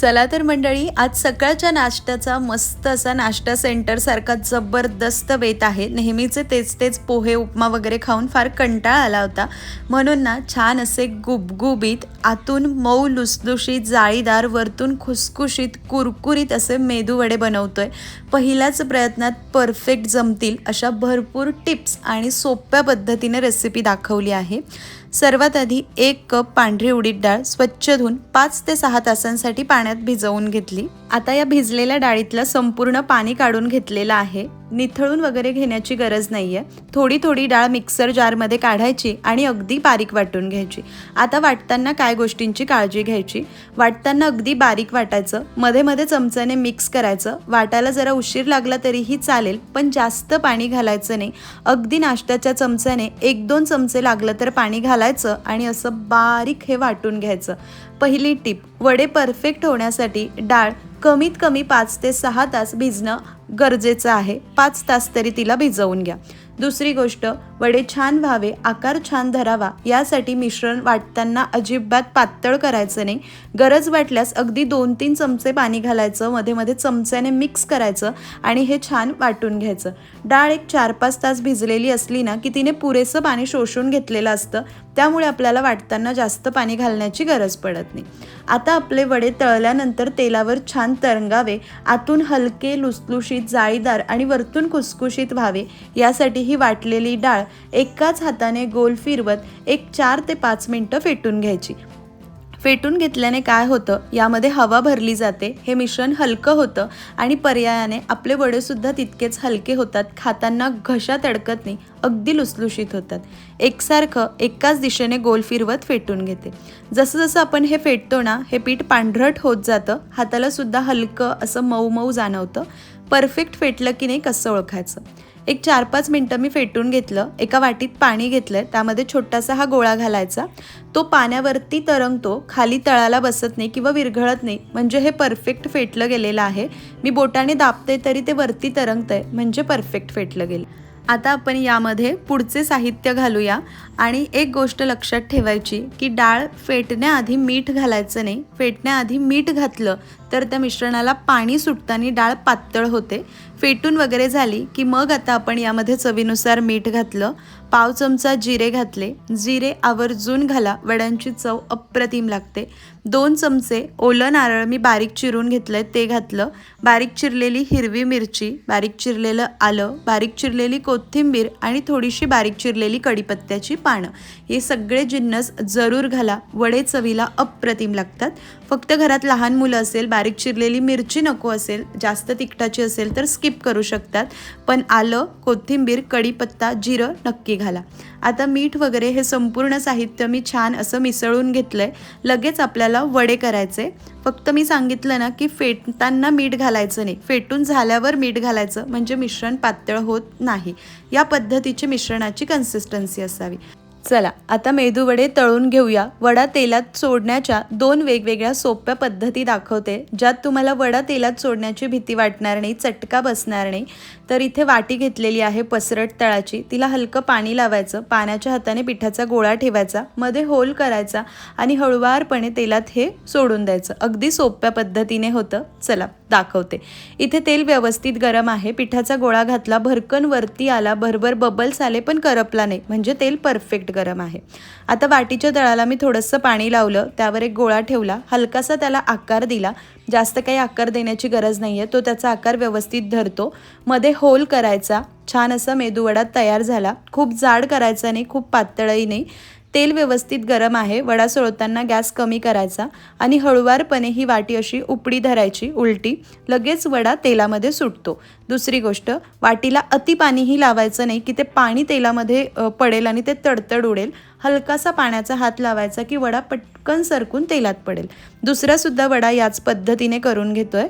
चला तर मंडळी आज सकाळच्या नाश्त्याचा मस्त असा नाश्ता सेंटर सारखा जबरदस्त बेत आहे. नेहमीचे तेच तेच पोहे उपमा वगैरे खाऊन फार कंटाळा आला होता. म्हणून ना छान असे गुबगुबीत आतून मऊ लुसलुशीत जाळीदार वरतून खुसखुशीत कुरकुरीत असे मेदूवडे बनवतोय. पहिल्याच प्रयत्नात परफेक्ट जमतील अशा भरपूर टिप्स आणि सोप्या पद्धतीने रेसिपी दाखवली आहे. सर्वात आधी एक कप पांढरी उडीद डाळ स्वच्छ धुवून पाच ते सहा तासांसाठी पाण्यात भिजवून घेतली. आता या भिजलेल्या डाळीतलं संपूर्ण पाणी काढून घेतलेलं आहे. निथळून वगैरे घेण्याची गरज नाही आहे थोडी थोडी डाळ मिक्सर जारमध्ये काढायची आणि अगदी बारीक वाटून घ्यायची. आता वाटताना काय गोष्टींची काळजी घ्यायची? वाटताना अगदी बारीक वाटायचं. मध्ये मध्ये चमच्याने मिक्स करायचं. वाटायला जरा उशीर लागला तरीही चालेल पण जास्त पाणी घालायचं नाही. अगदी नाश्त्याच्या चमच्याने एक दोन चमचे लागलं तर पाणी घालायचं आणि असं बारीक हे वाटून घ्यायचं. पहिली टीप वडे परफेक्ट होण्यासाठी डाळ कमीत कमी पाच ते सहा तास भिजणं गरजेचं आहे. पाच तास तरी तिला भिजवून घ्या. दुसरी गोष्ट वडे छान व्हावे आकार छान धरावा यासाठी मिश्रण वाटताना अजिबात पातळ करायचं नाही. गरज वाटल्यास अगदी दोन तीन चमचे पाणी घालायचं मध्ये मध्ये चमच्याने मिक्स करायचं आणि हे छान वाटून घ्यायचं. डाळ एक चार पाच तास भिजलेली असली ना की तिने पुरेसं पाणी शोषून घेतलेलं असतं त्यामुळे आपल्याला वाटताना जास्त पाणी घालण्याची गरज पडत नाही. आता आपले वडे तळल्यानंतर तेलावर छान तरंगावे आतून हलके लुसलुशीत जाळीदार आणि वरतून कुसकुशीत व्हावे. यासाठी ही वाटलेली डाळ एकाच हाताने गोल फिरवत एक चार ते पाच मिनटं फेटून घ्यायची. फेटून घेतल्याने काय होतं? यामध्ये हवा भरली जाते हे मिश्रण हलकं होतं आणि पर्यायाने आपले वडेसुद्धा तितकेच हलके होतात खाताना घशात अडकत नाही अगदी लुसलुशीत होतात. एकसारखं एकाच दिशेने गोल फिरवत फेटून घेते. जसं जसं आपण हे फेटतो ना हे पीठ पांढरट होत जातं हाताला सुद्धा हलकं असं मऊ मऊ जाणवतं. परफेक्ट फेटलं की नाही कसं ओळखायचं? एक चार पाच मिनटं मी फेटून घेतलं एका वाटीत पाणी घेतलं त्यामध्ये छोटासा हा गोळा घालायचा. तो पाण्यावरती तरंगतो खाली तळाला बसत नाही किंवा विरघळत नाही म्हणजे हे परफेक्ट फेटलं गेलेलं आहे. मी बोटाने दाबते तरी ते वरती तरंगतंय म्हणजे परफेक्ट फेटलं गेलं. आता आपण यामध्ये पुढचे साहित्य घालूया. आणि एक गोष्ट लक्षात ठेवायची की डाळ फेटण्याआधी मीठ घालायचं नाही. फेटण्याआधी मीठ घातलं तर त्या मिश्रणाला पाणी सुटताना डाळ पातळ होते. फेटून वगैरे झाली की मग आता आपण यामध्ये चवीनुसार मीठ घातलं पाव चमचा जिरे घातले. जिरे आवर्जून घाला वड्यांची चव अप्रतिम लागते. दोन चमचे ओलं नारळ मी बारीक चिरून घेतलंय ते घातलं. बारीक चिरलेली हिरवी मिरची बारीक चिरलेलं आलं बारीक चिरलेली कोथिंबीर आणि थोडीशी बारीक चिरलेली कढीपत्त्याची पानं. हे सगळे जिन्नस जरूर घाला. वडे चवीला अप्रतिम लागतात. फक्त घरात लहान मुलं असेल बारीक चिरलेली मिरची नको असेल जास्त तिखटाची असेल तर स्किप करू शकतात. पण आलं कोथिंबीर कढीपत्ता जिरं नक्की घाला. आता मीठ वगैरे हे संपूर्ण साहित्य मी छान असं मिसळून घेतलं आहे लगेच आपल्याला वडे करायचे. फक्त मी सांगितलं ना की फेटताना मीठ घालायचं नाही. फेटून झाल्यावर मीठ घालायचं. म्हणजे मिश्रण पातळ होत नाही. या पद्धतीची मिश्रणाची कन्सिस्टन्सी असावी. चला आता मेदूवडे तळून घेऊया. वडा तेलात सोडण्याच्या दोन वेगवेगळ्या सोप्या पद्धती दाखवते ज्यात तुम्हाला वडा तेलात सोडण्याची भीती वाटणार नाही चटका बसणार नाही. तर इथे वाटी घेतलेली आहे पसरट तळाची. तिला हलकं पाणी लावायचं पाण्याच्या हाताने पिठाचा गोळा ठेवायचा मध्ये होल करायचा आणि हळुवारपणे तेलात हे सोडून द्यायचं. अगदी सोप्या पद्धतीने होतं. चला दाखवते. इथे तेल व्यवस्थित गरम आहे. पिठाचा गोळा घातला भरकन वरती आला. भरभर बबल्स आले पण करपला नाही. म्हणजे तेल परफेक्ट गरम आहे. आता वाटीच्या तळाला मी थोडंसं पाणी लावलं त्यावर एक गोळा ठेवला. हलकासा त्याला आकार दिला. जास्त काही आकार देण्याची गरज नाही आहे तो त्याचा आकार व्यवस्थित धरतो. मध्ये होल करायचा. छान असा मेदूवडा तयार झाला. खूप जाड करायचा नाही खूप पातळही नाही. तेल व्यवस्थित गरम आहे वडा सोडताना गॅस कमी करायचा आणि हळुवारपणे ही वाटी अशी उपडी धरायची उलटी. लगेच वडा तेलामध्ये सुटतो. दुसरी गोष्ट वाटीला अति पाणीही लावायचं नाही की ते पाणी तेलामध्ये पडेल आणि ते तडतड उडेल. हलकासा पाण्याचा हात लावायचा की वडा पटकन सरकून तेलात पडेल. दुसरासुद्धा वडा याच पद्धतीने करून घेतो आहे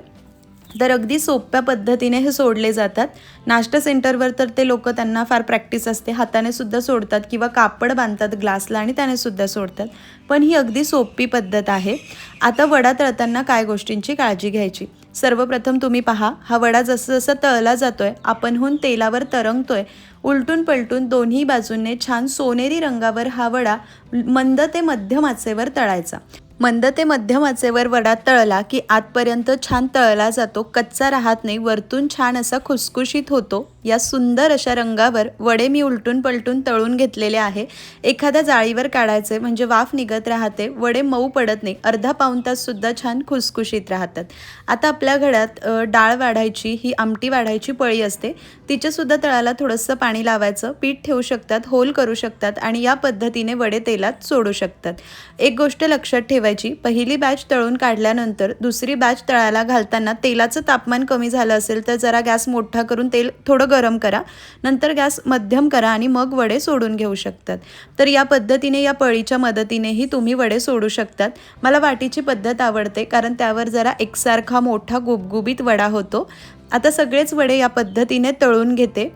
तर अगदी सोप्या पद्धतीने हे सोडले जातात. नाश्ता सेंटरवर तर ते लोक त्यांना फार प्रॅक्टिस असते. हाताने सुद्धा सोडतात किंवा कापड बांधतात ग्लासला आणि त्याने सुद्धा सोडतात. पण ही अगदी सोपी पद्धत आहे. आता वडा तळताना काय गोष्टींची काळजी घ्यायची? सर्वप्रथम तुम्ही पहा हा वडा जसं जसं तळला जातोय आपणहून तेलावर तरंगतोय उलटून पलटून दोन्ही बाजूंनी छान सोनेरी रंगावर हा वडा मंद ते मध्यम आचेवर तळायचा. मंद ते मध्यम आचेवर वडा तळला की आतपर्यंत छान तळला जातो. कच्चा राहत नाही. वरतून छान असा खुसखुशीत होतो. या सुंदर अशा रंगावर वडे मी उलटून पलटून तळून घेतलेले आहे. एखाद्या जाळीवर काढायचे म्हणजे वाफ निघत राहते वडे मऊ पडत नाही अर्धा पाऊन ताससुद्धा छान खुसखुशीत राहतात. आता आपल्या घरात डाळ वाढायची ही आमटी वाढायची पळी असते. तिच्यासुद्धा तळाला थोडंसं पाणी लावायचं पीठ ठेवू शकतात होल करू शकतात आणि या पद्धतीने वडे तेलात सोडू शकतात. एक गोष्ट लक्षात ठेवायची पहिली बॅच तळून काढल्यानंतर दुसरी बॅच तळाला घालताना तेलाचं तापमान कमी झालं असेल तर जरा गॅस मोठा करून तेल थोडं गरम करा नंतर गॅस मध्यम करा आणि मग वडे सोडून घेऊ शकतात. तर या पद्धतीने या पळीच्या मदतीनेही तुम्ही वडे सोडू शकतात. मला वाटीची पद्धत आवडते कारण त्यावर जरा एकसारखा मोठा गुबगुबीत वडा होतो. आता सगळेच वडे या पद्धतीने तळून घेते.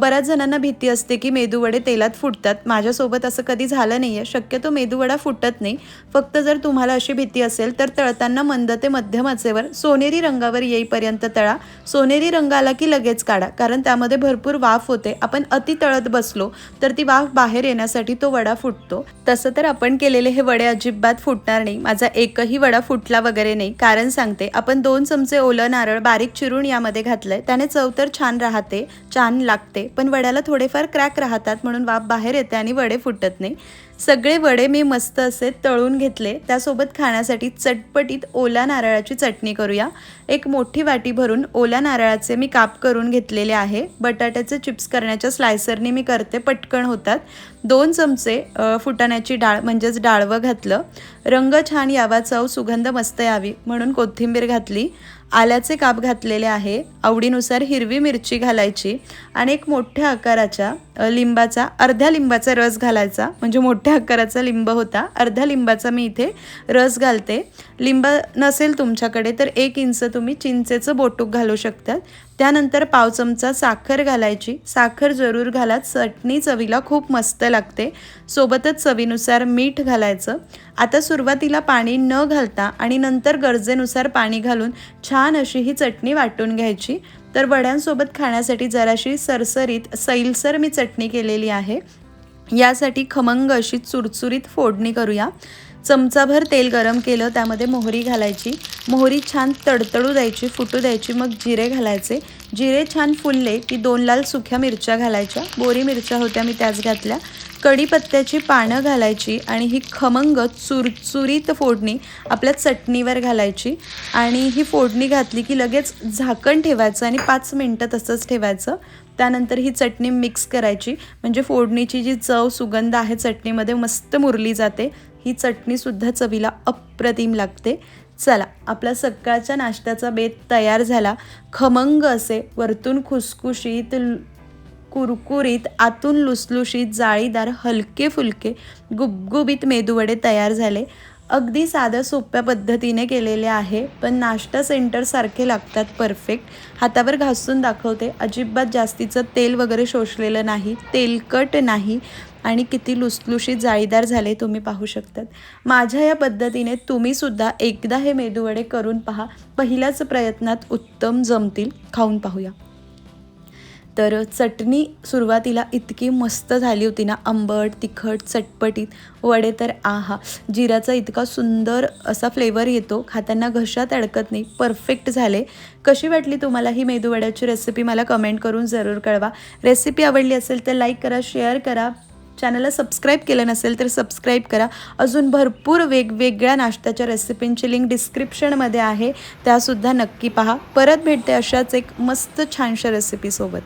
बऱ्याच जणांना भीती असते की मेदूवडे तेलात फुटतात. माझ्यासोबत असं कधी झालं नाही आहे शक्यतो मेदूवडा फुटत नाही. फक्त जर तुम्हाला अशी भीती असेल तर तळताना मंद ते मध्यम आचेवर सोनेरी रंगावर येईपर्यंत तळा. सोनेरी रंग आला की लगेच काढा कारण त्यामध्ये भरपूर वाफ होते. आपण अति तळत बसलो तर ती वाफ बाहेर येण्यासाठी तो वडा फुटतो. तसं तर आपण केलेले हे वडे अजिबात फुटणार नाही. माझा एकही वडा फुटला वगैरे नाही. कारण सांगते आपण दोन चमचे ओलं नारळ बारीक चिरून यामध्ये घातलं घातलंय. त्याने चव तर छान राहते छान लागते पण वड्याला थोडेफार क्रॅक राहतात म्हणून वाफ बाहेर येते आणि वडे फुटत नाही. सगळे वडे मी मस्त असे तळून घेतले. त्यासोबत खाण्यासाठी चटपटीत ओल्या नारळाची चटणी करूया. एक मोठी वाटी भरून ओल्या नारळाचे मी काप करून घेतलेले आहे. बटाट्याचे चिप्स करण्याच्या स्लायसरने मी करते पटकन होतात. दोन चमचे फुटाण्याची डाळ म्हणजेच डाळवं घातलं. रंग छान यावा चव सुगंध मस्त यावी म्हणून कोथिंबीर घातली. आल्याचे काप घातलेले आहे. आवडीनुसार हिरवी मिरची घालायची आणि एक मोठ्या आकाराच्या लिंबाचा अर्ध्या लिंबाचा रस घालायचा. म्हणजे मोठ्या आकाराचा लिंब होता. अर्धा लिंबाचा मी इथे रस घालते. लिंब नसेल तुमच्याकडे तर एक इंच तुम्ही चिंचेचं बोटूक घालू शकतात. त्यानंतर पाव चमचा साखर घालायची. साखर जरूर घाला. चटणी चवीला खूप मस्त लागते. सोबतच चवीनुसार मीठ घालायचं. आता सुरुवातीला पाणी न घालता आणि नंतर गरजेनुसार पाणी घालून छान अशी ही चटणी वाटून घ्यायची. तर वड्यांसोबत खाण्यासाठी जराशी सरसरीत सैलसर मी चटणी केलेली आहे. यासाठी खमंग अशी चुरचुरीत फोडणी करूया. चमचाभर तेल गरम केलं त्यामध्ये मोहरी घालायची. मोहरी छान तडतडू द्यायची फुटू द्यायची मग जिरे घालायचे. जिरे छान फुलले की दोन लाल सुख्या मिरच्या घालायच्या. बोरी मिरच्या होत्या मी त्याच घातल्या. कढीपत्त्याची पानं घालायची आणि ही खमंग चुरचुरीत फोडणी आपल्या चटणीवर घालायची. आणि ही फोडणी घातली की लगेच झाकण ठेवायचं आणि पाच मिनटं तसंच ठेवायचं. त्यानंतर ही चटणी मिक्स करायची. म्हणजे फोडणीची जी चव सुगंध आहे चटणीमध्ये मस्त मुरली जाते. ही चटणीसुद्धा चवीला अप्रतिम लागते. चला आपला सकाळच्या नाश्त्याचा बेत तयार झाला. खमंग असे वरतून खुसखुशीत कुरकुरीत आतून लुसलुशीत जाळीदार हलके फुलके गुबगुबीत मेदूवडे तयार झाले. अगदी साध्या सोप्या पद्धतीने केलेले आहे पण नाश्ता सेंटरसारखे लागतात परफेक्ट. हातावर घासून दाखवते. अजिबात जास्तीचं तेल वगैरे शोषलेलं नाही. तेलकट नाही. आणि किती लुसलुशीत जाळीदार झाले तुम्ही पाहू शकतात. माझ्या या पद्धतीने तुम्हीसुद्धा एकदा हे मेदूवडे करून पहा. पहिल्याच प्रयत्नात उत्तम जमतील. खाऊन पाहूया. तर चटणी सुरुवातीला इतकी मस्त झाली होती ना आंबट तिखट चटपटीत वडे तर आहा. जिऱ्याचा इतका सुंदर असा फ्लेवर येतो खाताना घशात अडकत नाही परफेक्ट झाले. कशी वाटली तुम्हाला ही मेदूवड्याची रेसिपी मला कमेंट करून जरूर कळवा. रेसिपी आवडली असेल तर लाईक करा शेअर करा. चॅनलला सबस्क्राईब केलं नसेल तर सबस्क्राईब करा. अजून भरपूर वेगवेगळ्या नाश्त्याच्या रेसिपींची लिंक डिस्क्रिप्शनमध्ये आहे. त्यासुद्धा नक्की पहा. परत भेटते अशाच एक मस्त छानशा रेसिपीसोबत